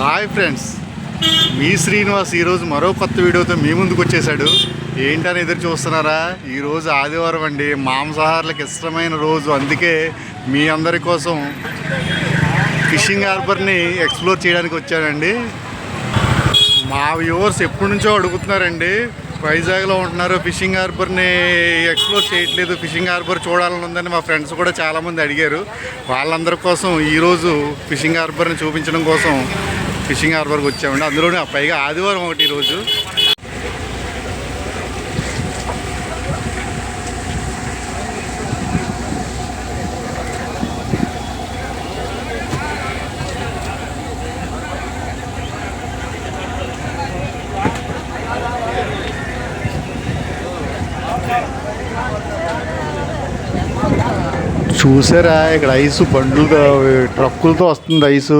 Hi friends. మీ శ్రీనివాస్ ఈరోజు మరో కొత్త వీడియోతో మీ ముందుకు వచ్చేసాడు ఏంటని ఎదురు చూస్తున్నారా? ఈరోజు ఆదివారం అండి. మాంసాహారులకు ఇష్టమైన రోజు. అందుకే మీ అందరి కోసం ఫిషింగ్ హార్బర్ని ఎక్స్ప్లోర్ చేయడానికి వచ్చానండి. మా వ్యూవర్స్ ఎప్పటి నుంచో అడుగుతున్నారండి. వైజాగ్లో ఉంటున్నారు. ఫిషింగ్ హార్బర్ని ఎక్స్ప్లోర్ చేయట్లేదు. ఫిషింగ్ హార్బర్ చూడాలని ఉందని మా ఫ్రెండ్స్ కూడా చాలామంది అడిగారు. వాళ్ళందరి కోసం ఈరోజు ఫిషింగ్ హార్బర్ని చూపించడం కోసం ఫిషింగ్ హార్బర్కి వచ్చామండి. అందులోనే పైగా ఆదివారం ఒకటి ఈరోజు. చూసారా? ఇక్కడ ఐస్ బండ్లుతో ట్రక్కులతో వస్తుంది ఐస్.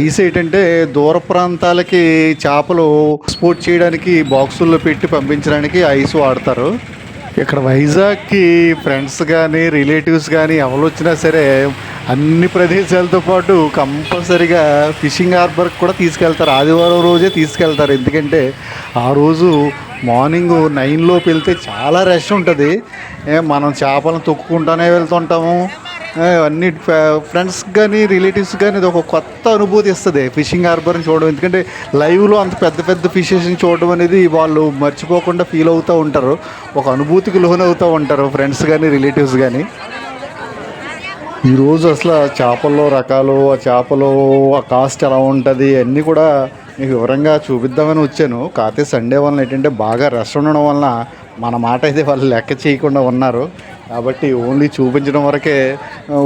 ఐస్ ఏంటంటే దూర ప్రాంతాలకి చేపలు ఎక్స్పోర్ట్ చేయడానికి బాక్సుల్లో పెట్టి పంపించడానికి ఐస్ వాడతారు. ఇక్కడ వైజాగ్కి ఫ్రెండ్స్ కానీ రిలేటివ్స్ కానీ ఎవరు వచ్చినా సరే అన్ని ప్రదేశాలతో పాటు కంపల్సరిగా ఫిషింగ్ హార్బర్కి కూడా తీసుకెళ్తారు. ఆదివారం రోజే తీసుకెళ్తారు. ఎందుకంటే ఆ రోజు మార్నింగ్ నైన్లోపు వెళ్తే చాలా రష్ ఉంటుంది. మనం చేపలను తొక్కుకుంటానే వెళ్తుంటాము. అన్ని ఫ్రెండ్స్ కానీ రిలేటివ్స్ కానీ ఇది ఒక కొత్త అనుభూతి ఇస్తుంది. ఫిషింగ్ హార్బర్ని చూడడం. ఎందుకంటే లైవ్లో అంత పెద్ద పెద్ద ఫిషెస్ని చూడడం అనేది వాళ్ళు మర్చిపోకుండా ఫీల్ అవుతూ ఉంటారు. ఒక అనుభూతికి లోనవుతూ ఉంటారు ఫ్రెండ్స్ కానీ రిలేటివ్స్ కానీ ఈరోజు అసలు ఆ చేపల్లో రకాలు ఆ చేపలు ఆ కాస్ట్ ఎలా ఉంటుంది అన్నీ కూడా మీకు వివరంగా చూపిద్దామని వచ్చాను. కాకపోతే సండే వలన ఏంటంటే బాగా రష్ ఉండడం వలన మన మాట అయితే వాళ్ళు లెక్క చేయకుండా ఉన్నారు. కాబట్టి ఓన్లీ చూపించడం వరకే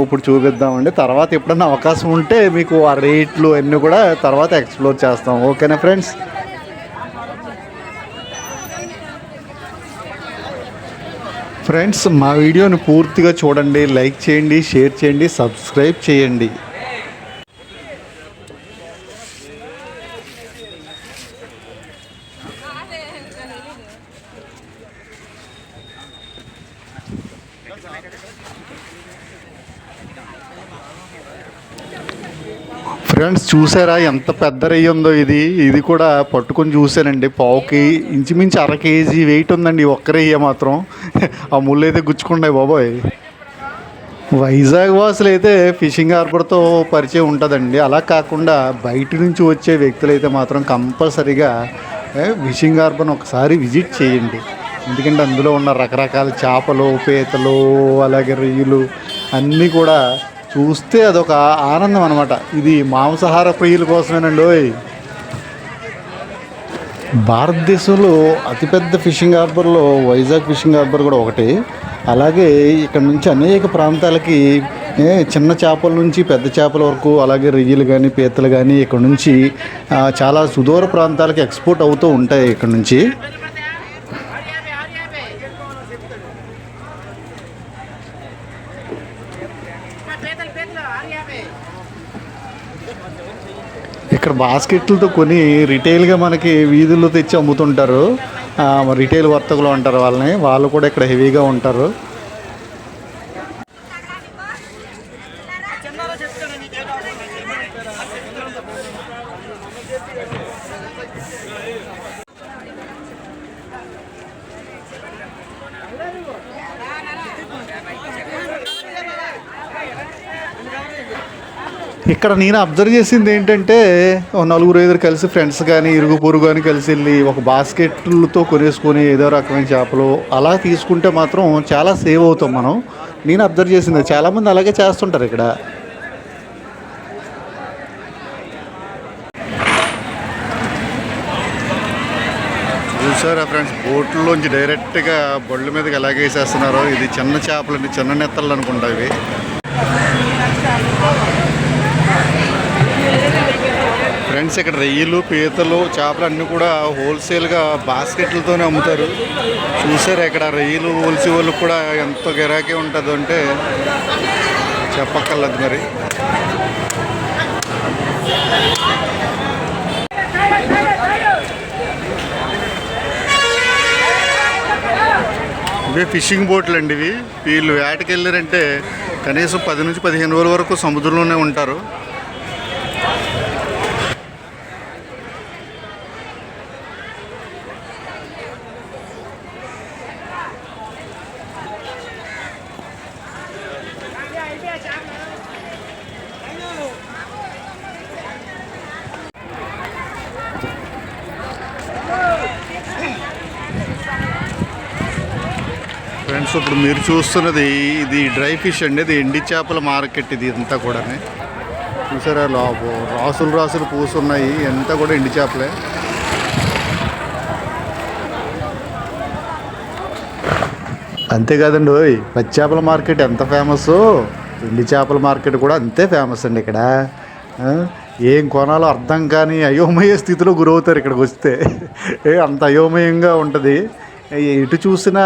ఇప్పుడు చూపిద్దామండి. తర్వాత ఎప్పుడన్నా అవకాశం ఉంటే మీకు ఆ రేట్లు అన్నీ కూడా తర్వాత ఎక్స్ప్లోర్ చేస్తాం. ఓకేనా ఫ్రెండ్స్? ఫ్రెండ్స్ మా వీడియోని పూర్తిగా చూడండి లైక్ చేయండి షేర్ చేయండి సబ్స్క్రైబ్ చేయండి. ఫ్రెండ్స్ చూసారా? ఎంత పెద్ద రయ్యి ఉందో ఇది. ఇది కూడా పట్టుకొని చూసానండి పావుకి ఇంచుమించు అర కేజీ వెయిట్ ఉందండి. ఒక్క రయ్య మాత్రం. ఆ ముళ్ళు అయితే గుచ్చుకున్నాయి బాబోయ్. వైజాగ్ వాసులు అయితే ఫిషింగ్ హార్బర్తో పరిచయం ఉంటుందండి. అలా కాకుండా బయట నుంచి వచ్చే వ్యక్తులు అయితే మాత్రం కంపల్సరీగా ఏ, ఫిషింగ్ హార్బర్ని ఒకసారి విజిట్ చేయండి. ఎందుకంటే అందులో ఉన్న రకరకాల చేపలు పీతలు అలాగే రొయ్యలు అన్నీ కూడా చూస్తే అదొక ఆనందం అనమాట ఇది మాంసాహార ప్రియుల కోసమేనండి భారతదేశంలో అతిపెద్ద ఫిషింగ్ హార్బర్లో వైజాగ్ ఫిషింగ్ హార్బర్ కూడా ఒకటి. అలాగే ఇక్కడ నుంచి అనేక ప్రాంతాలకి చిన్న చేపల నుంచి పెద్ద చేపల వరకు అలాగే రొయ్యలు కానీ పీతలు కానీ ఇక్కడ నుంచి చాలా సుదూర ప్రాంతాలకి ఎక్స్పోర్ట్ అవుతూ ఉంటాయి ఇక్కడ నుంచి. ఇక్కడ బాస్కెట్లతో కొని రిటైల్గా మనకి వీధుల్లో తెచ్చి అమ్ముతుంటారు. రిటైల్ వర్తకులు అంటారు వాళ్ళని. వాళ్ళు కూడా ఇక్కడ హెవీగా ఉంటారు. ఇక్కడ నేను అబ్జర్వ్ చేసింది ఏంటంటే నలుగురు ఐదురు కలిసి ఫ్రెండ్స్ కానీ ఇరుగు పొరుగు కానీ కలిసి వెళ్ళి ఒక బాస్కెట్లతో కొనేసుకొని ఏదో రకమైన చేపలు అలా తీసుకుంటే మాత్రం చాలా సేవ్ అవుతాం మనం. నేను అబ్జర్వ్ చేసింది చాలామంది అలాగే చేస్తుంటారు ఇక్కడ. చూసారా ఫ్రెండ్స్ బోట్లోంచి డైరెక్ట్గా బొళ్ళ మీదకి ఎలాగే వేసేస్తున్నారో. ఇది చిన్న చేపలు చిన్న నెత్తలు అనుకుంటా ఇవి. ఫ్రెండ్స్ ఇక్కడ రొయ్యలు పీతలు చేపలు అన్నీ కూడా హోల్సేల్గా బాస్కెట్లతోనే అమ్ముతారు. చూసారు ఇక్కడ రొయ్యలు హోల్సే వాళ్ళకి కూడా ఎంత గిరాకీ ఉంటుందో అంటే చెప్పక్కర్లేదు మరి. ఇవే ఫిషింగ్ బోట్లు అండి ఇవి. వీళ్ళు వేటకి వెళ్ళారంటే కనీసం పది నుంచి పదిహేను రోజుల వరకు సముద్రంలోనే ఉంటారు. సో ఇప్పుడు మీరు చూస్తున్నది ఇది డ్రై ఫిష్ అండి. ఇది ఎండి చేపల మార్కెట్ ఇది అంతా కూడా చూసారా లోపు రాసులు రాసులు పూసున్నాయి. ఎంత కూడా ఎండి చేపలే. అంతేకాదండి ఓయ్ పచ్చి చేపల మార్కెట్ ఎంత ఫేమస్ ఎండి చేపల మార్కెట్ కూడా అంతే ఫేమస్ అండి ఇక్కడ. ఏం కొనాలో అర్థం కానీ అయోమయ స్థితిలో గురవుతారు ఇక్కడికి వస్తే. అంత అయోమయంగా ఉంటుంది. ఎటు చూసినా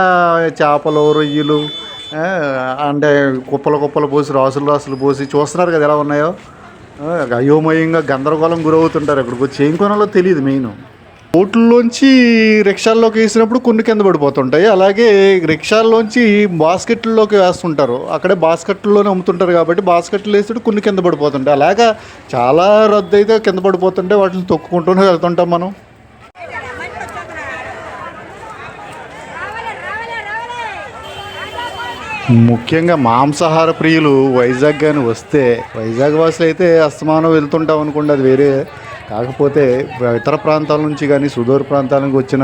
చేపలు రొయ్యలు అంటే కుప్పలు కుప్పలు పోసి రాసులు రాసులు పోసి చూస్తున్నారు కదా ఎలా ఉన్నాయో. అయోమయంగా గందరగోళం గురవుతుంటారు ఇక్కడికి వచ్చి. ఏం కొనాలో తెలియదు మెయిన్. బోట్లలోంచి రిక్షాల్లోకి వేసినప్పుడు కొన్ని కింద పడిపోతుంటాయి. అలాగే రిక్షాల్లోంచి బాస్కెట్లలోకి వేస్తుంటారు. అక్కడే బాస్కెట్లోనే అమ్ముతుంటారు కాబట్టి బాస్కెట్లు వేసి కొన్ని కింద పడిపోతుంటాయి. అలాగా చాలా రద్దు అయితే కింద పడిపోతుంటే వాటిని తొక్కుకుంటూనే వెళ్తుంటాం మనం. ముఖ్యంగా మాంసాహార ప్రియులు వైజాగ్ కానీ వస్తే వైజాగ్ వాసులు అయితే అస్తమానం వెళ్తుంటాం అనుకోండి అది వేరే. కాకపోతే ఇతర ప్రాంతాల నుంచి కానీ సుదూర ప్రాంతాల నుంచి వచ్చిన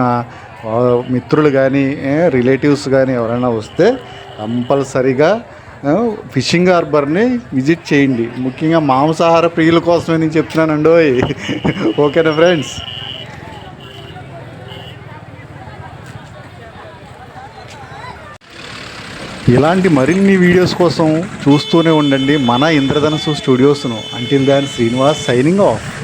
మిత్రులు కానీ రిలేటివ్స్ కానీ ఎవరైనా వస్తే కంపల్సరిగా ఫిషింగ్ హార్బర్ని విజిట్ చేయండి. ముఖ్యంగా మాంసాహార ప్రియుల కోసమే నేను చెప్తున్నానండి ఓయ్. ఓకేనా ఫ్రెండ్స్? ఇలాంటి మరిన్ని వీడియోస్ కోసం చూస్తూనే ఉండండి మన Indradhanasu స్టూడియోస్ను. Until then Srinivas signing off